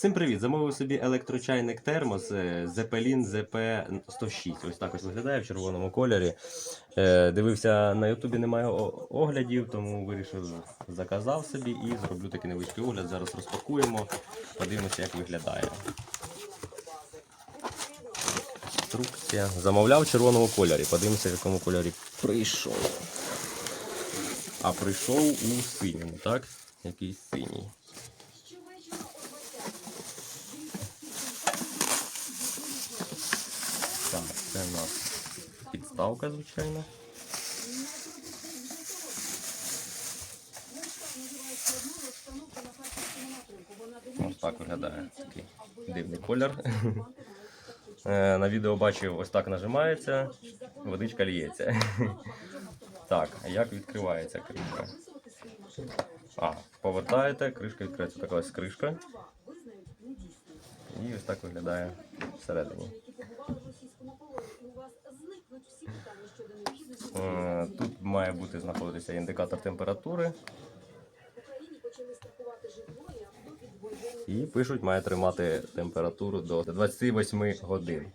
Всім привіт! Замовив собі електрочайник термос е, Zeppelin ZP106. Ось так ось виглядає в червоному кольорі. Е, Дивився на Ютубі, немає оглядів, тому вирішив заказав собі і зроблю такий невеличкий огляд. Зараз розпакуємо, подивимося, як виглядає. Інструкція. Замовляв в червоному кольорі. Подивимося, в якому кольорі прийшов. А прийшов у синьому, так? Якийсь синій. Так, це у нас підставка, звичайно. Ось так виглядає такий дивний колір. Е, На відео бачив, ось так нажимається, водичка ліється. Так, як відкривається кришка? А, повертаєте, кришка відкриється така ось кришка. І ось так виглядає всередині. Має бути знаходитися індикатор температури. І пишуть, має тримати температуру до 28 годин.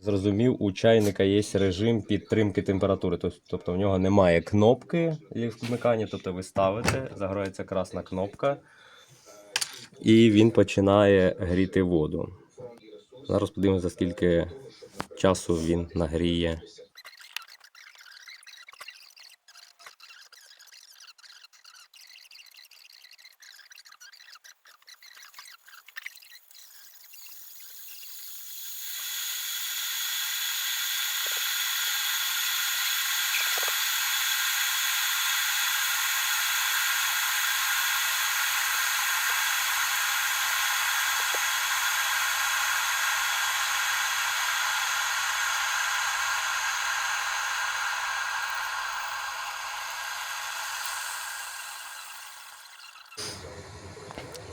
Зрозумів, у чайника є режим підтримки температури. Тобто в нього немає кнопки як в вмиканні, тобто ви ставите, загорається красна кнопка, і він починає гріти воду. Зараз подивимося, за скільки часу він нагріє.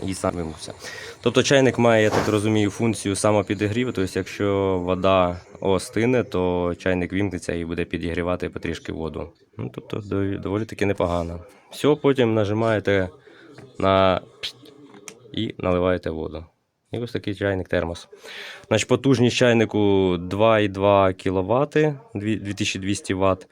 І сам вимився. Тобто чайник має, я так розумію, функцію самопідігріву. Тобто, якщо вода остине, то чайник вімкнеться і буде підігрівати потрішки воду. Ну, тобто доволі таки непогано. Все, потім нажимаєте на і наливаєте воду. І ось такий чайник термос. Значить, потужність чайнику 2,2 кВт, 2200 Вт.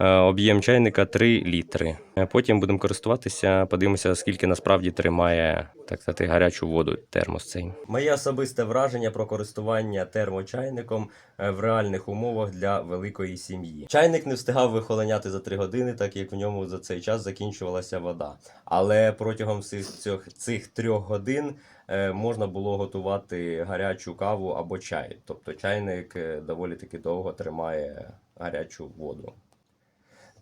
Е, Об'єм чайника 3 літри. Е, Потім будемо користуватися, подивимося, скільки насправді тримає так сказати, гарячу воду термос цей. Моє особисте враження про користування термочайником е, в реальних умовах для великої сім'ї. Чайник не встигав вихолоняти за 3 години, так як в ньому за цей час закінчувалася вода. Але протягом цих, цих, цих трьох годин можна було готувати гарячу каву або чай. Тобто чайник доволі таки довго тримає гарячу воду.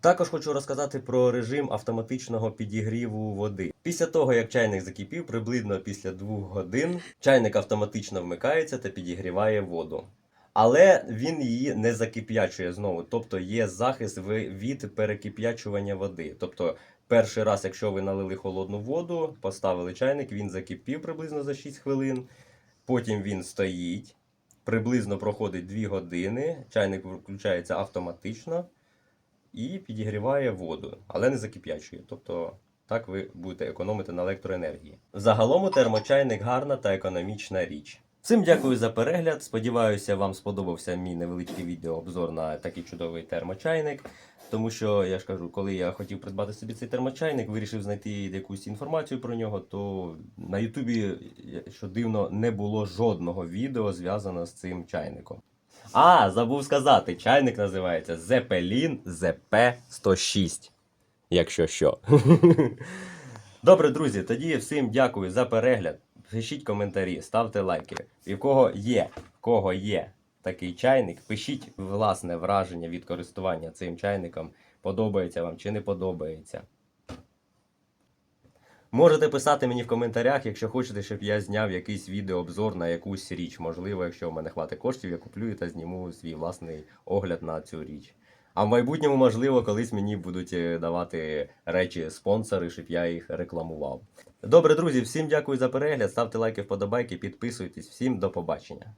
Також хочу розказати про режим автоматичного підігріву води. Після того, як чайник закипів, приблизно після 2 годин, чайник автоматично вмикається та підігріває воду. Але він її не закип'ячує знову, тобто є захист від перекип'ячування води. Тобто, перший раз, якщо ви налили холодну воду, поставили чайник, він закипів приблизно за 6 хвилин. Потім він стоїть, приблизно проходить 2 години, чайник включається автоматично і підігріває воду, але не закип'ячує. Тобто так ви будете економити на електроенергії. Загалом термочайник гарна та економічна річ. Всім дякую за перегляд. Сподіваюся, вам сподобався мій невеличкий відеообзор на такий чудовий термочайник. Тому що я ж кажу, коли я хотів придбати собі цей термочайник, вирішив знайти якусь інформацію про нього, то на Ютубі, що дивно, не було жодного відео зв'язано з цим чайником. А, забув сказати, чайник називається Zeppelin ZP106. Якщо що. Добре, друзі, тоді всім дякую за перегляд. Пишіть коментарі, ставте лайки. І в кого є, в кого є такий чайник, пишіть власне враження від користування цим чайником. Подобається вам чи не подобається. Можете писати мені в коментарях, якщо хочете, щоб я зняв якийсь відеообзор на якусь річ. Можливо, якщо в мене хватить коштів, я куплю та зніму свій власний огляд на цю річ. А в майбутньому, можливо, колись мені будуть е, давати речі спонсори, щоб я їх рекламував. Добре, друзі, всім дякую за перегляд. Ставте лайки, вподобайки, підписуйтесь. Всім до побачення.